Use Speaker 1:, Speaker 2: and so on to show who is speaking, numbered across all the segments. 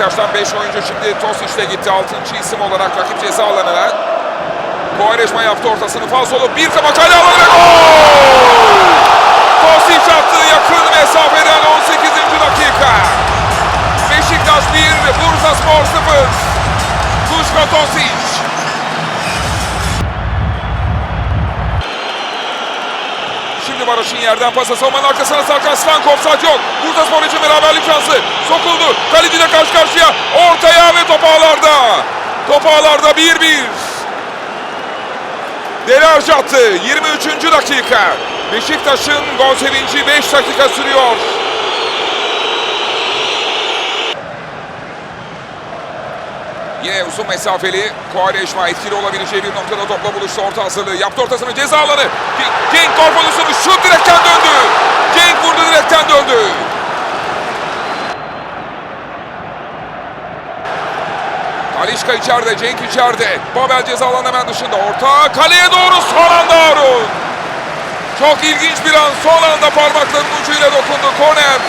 Speaker 1: 5 oyuncu şimdi Tosic'le gitti. 6. isim olarak rakip ceza alanına. Kovareşma yaptı ortasını Fazlolu. Bir kafa kale alanı ve gol! Tosic attı yakın mesafeden 18. dakika. Beşiktaş 1, Bursa Spor 0. Duško Tosic. Şimdi Barış'ın yerden pası savunmanın arkasına sarkan Slankov saç yok. Bursa Spor için beraberlik şansı. Sokuldu. Kaleciyle karşı karşıya. Ortaya ve top ağlarda. Top ağlarda 1-1. Delarj attı. 23. dakika. Beşiktaş'ın gol sevinci 5 dakika sürüyor. Yine uzun mesafeli Kovareşma etkili olabileceği bir noktada topla buluştu. Orta hazırlığı yaptı ortasını ceza alanı. Cenk gol pozisyonu şut direkten döndü. Cenk vurdu direkten döndü. Talişka içeride, Cenk içeride. Babel ceza alanı hemen dışında. Orta kaleye doğru son anda Harun. Çok ilginç bir an. Son anda parmaklarının ucuyla dokundu. Korner.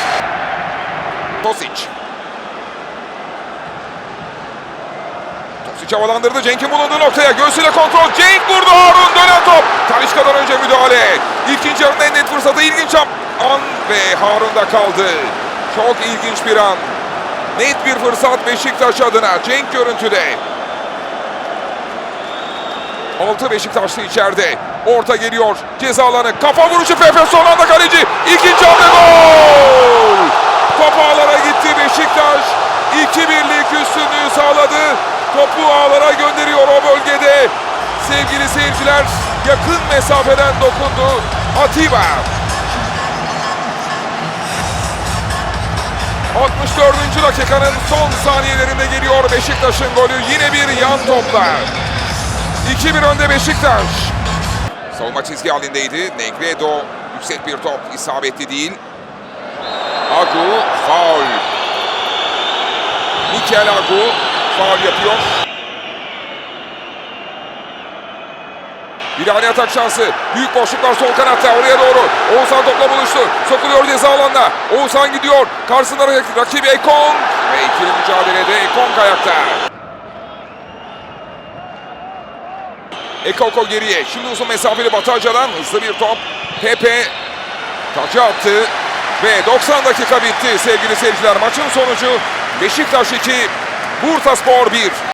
Speaker 1: Tosic. Tosic havalandırdı. Cenk'in bulunduğu noktaya. Göğsüyle kontrol. Cenk vurdu Harun. Dönen top. Talişka'dan önce müdahale. İkinci yarının en net fırsatı. ilginç an ve Harun'da kaldı. Çok ilginç bir an. Net bir fırsat Beşiktaş adına. Cenk görüntüde. Altı Beşiktaşlı içeride. Orta geliyor. Ceza alanı. Kafa vuruşu Pepe son anda kaleci. İkinci hamle gol. Top ağlara gitti Beşiktaş. 2-1'lik üstünlüğü sağladı. Topu ağlara gönderiyor o bölgede. Sevgili seyirciler yakın mesafeden dokundu. Atiba. 64. dakikanın son saniyelerinde geliyor Beşiktaş'ın golü. Yine bir yan topla. 2-1 önde Beşiktaş. Savunma çizgi halindeydi. Negredo yüksek bir top isabetli değil. Agu faul. Mikel Agu faul yapıyor. Bir ani atak şansı. Büyük boşluklar sol kanatta. Oraya doğru. Oğuzhan topla buluştu. Sokuluyor ceza alanına. Oğuzhan gidiyor. Karşısında rak- rakibi Ekong. Ve ikili mücadelede Ekong ayakta. Ekoko geriye. Şimdi uzun mesafeli Batı Hoca'dan hızlı bir top. Pepe taçı attı. Ve 90 dakika bitti sevgili seyirciler. Maçın sonucu Beşiktaş 2, Bursaspor 1.